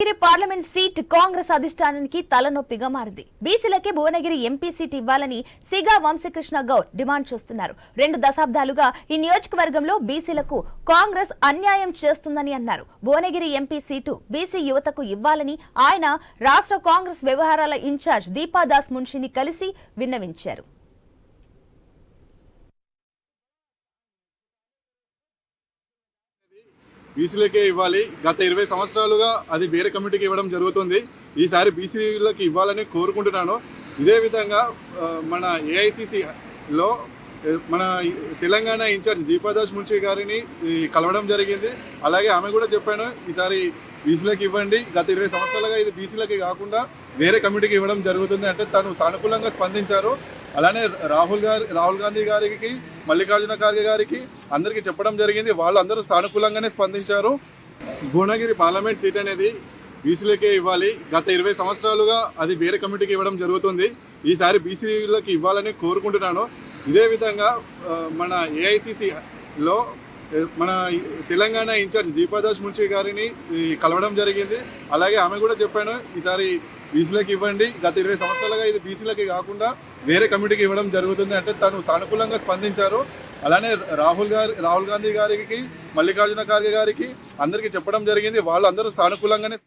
Bhuvanagiri parliament seat Congress అధిష్టానానికి తలనొప్పిగా మారింది. బీసీలకే భువనగిరి ఎంపీ సీట్ ఇవ్వాలని సిగా వంశకృష్ణ గౌడ్ డిమాండ్ చేస్తున్నారు. రెండు దశాబ్దాలుగా ఈ నియోజకవర్గంలో బీసీలకు కాంగ్రెస్ అన్యాయం చేస్తుందని అన్నారు. భువనగిరి ఎంపీ సీటు బీసీ యువతకు ఇవ్వాలని ఆయన రాష్ట్ర కాంగ్రెస్ వ్యవహారాల ఇన్ఛార్జ్ దీపాదాస్ మున్షిని కలిసి విన్నవించారు. బీసీలకే ఇవ్వాలి. గత ఇరవై సంవత్సరాలుగా అది వేరే కమిటీకి ఇవ్వడం జరుగుతుంది. ఈసారి బీసీలకి ఇవ్వాలని కోరుకుంటున్నాను. ఇదే విధంగా మన ఏఐసిసిలో మన తెలంగాణ ఇన్ఛార్జ్ దీపాదాస్ మున్షి గారిని కలవడం జరిగింది. అలాగే ఆమె కూడా చెప్పాను ఈసారి బీసీలకు ఇవ్వండి. గత ఇరవై సంవత్సరాలుగా ఇది బీసీలకి కాకుండా వేరే కమిటీకి ఇవ్వడం జరుగుతుంది అంటే తను సానుకూలంగా స్పందించారు. అలానే రాహుల్ గారి రాహుల్ గాంధీ గారికి మల్లికార్జున ఖార్గే గారికి అందరికీ చెప్పడం జరిగింది. వాళ్ళందరూ సానుకూలంగానే స్పందించారు. భువనగిరి పార్లమెంట్ సీట్ అనేది బీసీలకే ఇవ్వాలి. గత ఇరవై సంవత్సరాలుగా అది వేరే కమిటీకి ఇవ్వడం జరుగుతుంది. ఈసారి బీసీలకి ఇవ్వాలని కోరుకుంటున్నాను. ఇదే విధంగా మన ఏఐసిసిలో మన తెలంగాణ ఇన్ఛార్జ్ దీపాదాస్ మున్షి గారిని కలవడం జరిగింది. అలాగే ఆమె కూడా చెప్పాను ఈసారి బీసీలకు ఇవ్వండి. గత ఇరవై సంవత్సరాలుగా ఇది బీసీలకి కాకుండా వేరే కమిటీకి ఇవ్వడం జరుగుతుంది. అంటే తను సానుకూలంగా స్పందించారు. అలానే రాహుల్ గారి రాహుల్ గాంధీ గారికి మల్లికార్జున ఖార్గే గారికి అందరికీ చెప్పడం జరిగింది. వాళ్ళందరూ సానుకూలంగానే